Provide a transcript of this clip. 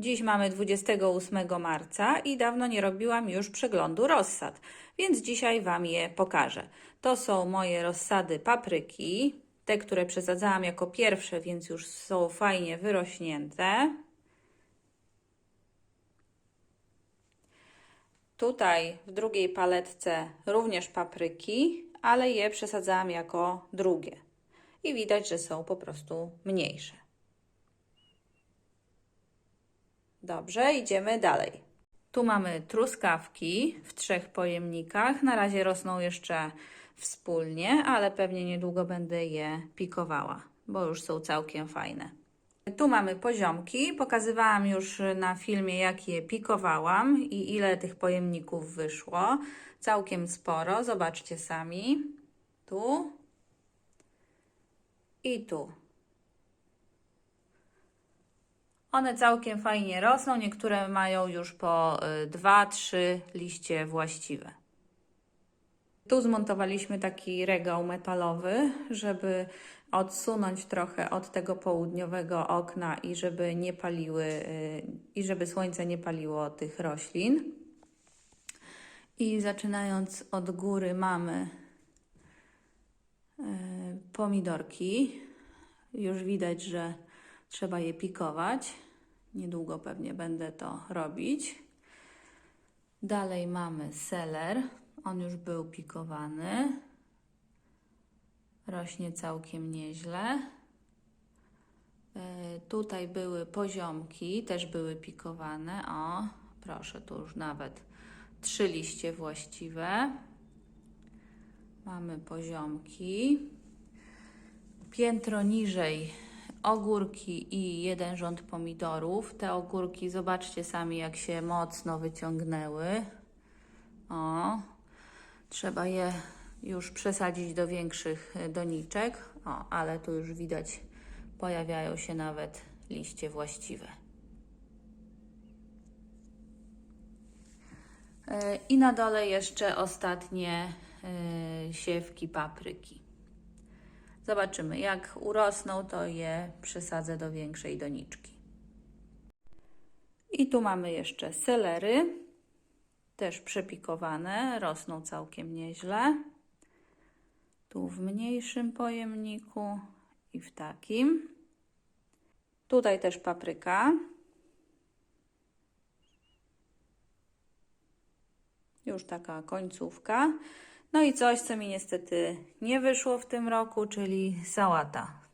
Dziś mamy 28 marca i dawno nie robiłam już przeglądu rossad, więc dzisiaj Wam je pokażę. To są moje rozsady papryki, te, które przesadzałam jako pierwsze, więc już są fajnie wyrośnięte. Tutaj w drugiej paletce również papryki, ale je przesadzałam jako drugie. I widać, że są po prostu mniejsze. Dobrze, idziemy dalej. Tu mamy truskawki w trzech pojemnikach. Na razie rosną jeszcze wspólnie, ale pewnie niedługo będę je pikowała, bo już są całkiem fajne. Tu mamy poziomki. Pokazywałam już na filmie, jak je pikowałam i ile tych pojemników wyszło. Całkiem sporo. Zobaczcie sami. Tu i tu. One całkiem fajnie rosną. Niektóre mają już po 2-3 liście właściwe. Tu zmontowaliśmy taki regał metalowy, żeby odsunąć trochę od tego południowego okna i żeby nie paliły y, i żeby słońce nie paliło tych roślin. I zaczynając od góry mamy y, pomidorki. Już widać, że trzeba je pikować. Niedługo pewnie będę to robić. Dalej mamy seler. On już był pikowany. Rośnie całkiem nieźle. E, Tutaj były poziomki, też były pikowane. O, proszę, tu już nawet trzy liście właściwe. Mamy poziomki. Piętro niżej ogórki i jeden rząd pomidorów. Te ogórki, zobaczcie sami, jak się mocno wyciągnęły. O, trzeba je już przesadzić do większych doniczek. O, ale tu już widać, pojawiają się nawet liście właściwe. E, I na dole jeszcze ostatnie e, siewki papryki. Zobaczymy, jak urosną, to je przesadzę do większej doniczki. I tu mamy jeszcze selery, też przepikowane, rosną całkiem nieźle. Tu w mniejszym pojemniku i w takim. Tutaj też papryka. Już taka końcówka. No i coś, co mi niestety nie wyszło w tym roku, czyli sałata.